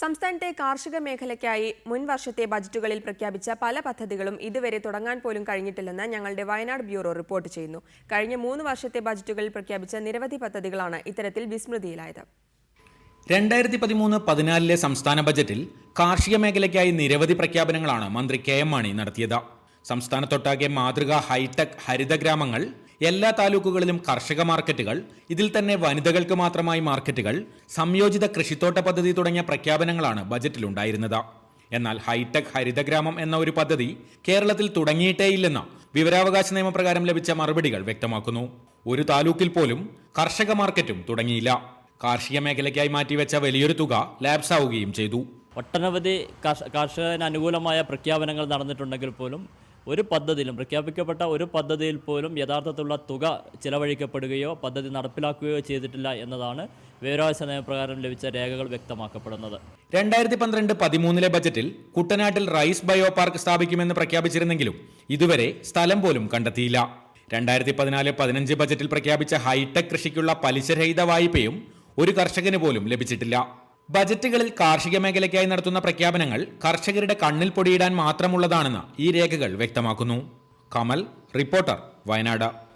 സംസ്ഥാനത്തെ കാർഷിക മേഖലയ്ക്കായി മുൻ വർഷത്തെ ബജറ്റുകളിൽ പ്രഖ്യാപിച്ച പല പദ്ധതികളും ഇതുവരെ തുടങ്ങാൻ പോലും കഴിഞ്ഞിട്ടില്ലെന്ന് ഞങ്ങളുടെ വയനാട് ബ്യൂറോ റിപ്പോർട്ട് ചെയ്യുന്നു. കഴിഞ്ഞ മൂന്ന് വർഷത്തെ ബജറ്റുകളിൽ പ്രഖ്യാപിച്ച നിരവധി പദ്ധതികളാണ് ഇത്തരത്തിൽ വിസ്മൃതിയിലായത്. രണ്ടായിരത്തി പതിമൂന്ന് പതിനാലിലെ സംസ്ഥാന ബജറ്റിൽ കാർഷിക മേഖലയ്ക്കായി നിരവധി പ്രഖ്യാപനങ്ങളാണ് മന്ത്രി കെ എം മാണി നടത്തിയത്. സംസ്ഥാനത്തൊട്ടാകെ മാതൃക ഹൈടെക് ഹരിത ഗ്രാമങ്ങൾ എല്ലാ താലൂക്കുകളിലും കർഷക മാർക്കറ്റുകൾ ഇതിൽ തന്നെ വനിതകൾക്ക് മാത്രമായി മാർക്കറ്റുകൾ സംയോജിത കൃഷിത്തോട്ട പദ്ധതി തുടങ്ങിയ പ്രഖ്യാപനങ്ങളാണ് ബജറ്റിലുണ്ടായിരുന്നത്. എന്നാൽ ഹൈടെക് ഹരിതഗ്രാമം എന്ന ഒരു പദ്ധതി കേരളത്തിൽ തുടങ്ങിയിട്ടേയില്ലെന്ന് വിവരാവകാശ നിയമപ്രകാരം ലഭിച്ച മറുപടികൾ വ്യക്തമാക്കുന്നു. ഒരു താലൂക്കിൽ പോലും കർഷക മാർക്കറ്റും തുടങ്ങിയില്ല. കാർഷിക മേഖലയ്ക്കായി മാറ്റിവെച്ച വലിയൊരു തുക ലാപ്സ് ആവുകയും ചെയ്തു. ഒട്ടനവധി കർഷ- കർഷകന് അനുകൂലമായ പ്രഖ്യാപനങ്ങൾ നടന്നിട്ടുണ്ടെങ്കിൽ പോലും ഒരു പദ്ധതിയിലും പ്രഖ്യാപിക്കപ്പെട്ട ഒരു പദ്ധതിയിൽ പോലും യഥാർത്ഥത്തിലുള്ള തുക ചിലവഴിക്കപ്പെടുകയോ പദ്ധതി നടപ്പിലാക്കുകയോ ചെയ്തിട്ടില്ല എന്നതാണ് വിവരാവകാശ നിയമപ്രകാരം ലഭിച്ച രേഖകൾ വ്യക്തമാക്കപ്പെടുന്നത്. രണ്ടായിരത്തി പന്ത്രണ്ട് പതിമൂന്നിലെ ബജറ്റിൽ കുട്ടനാട്ടിൽ റൈസ് ബയോ പാർക്ക് സ്ഥാപിക്കുമെന്ന് പ്രഖ്യാപിച്ചിരുന്നെങ്കിലും ഇതുവരെ സ്ഥലം പോലും കണ്ടെത്തിയില്ല. രണ്ടായിരത്തി പതിനാല് പതിനഞ്ച് ബജറ്റിൽ പ്രഖ്യാപിച്ച ഹൈടെക് കൃഷിക്കുള്ള പലിശരഹിത വായ്പയും ഒരു കർഷകന് പോലും ലഭിച്ചിട്ടില്ല. ബജറ്റുകളിൽ കാർഷിക മേഖലയ്ക്കായി നടത്തുന്ന പ്രഖ്യാപനങ്ങൾ കർഷകരുടെ കണ്ണിൽ പൊടിയിടാൻ മാത്രമുള്ളതാണെന്ന് ഈ രേഖകൾ വ്യക്തമാക്കുന്നു. കമൽ റിപ്പോർട്ടർ വയനാട്.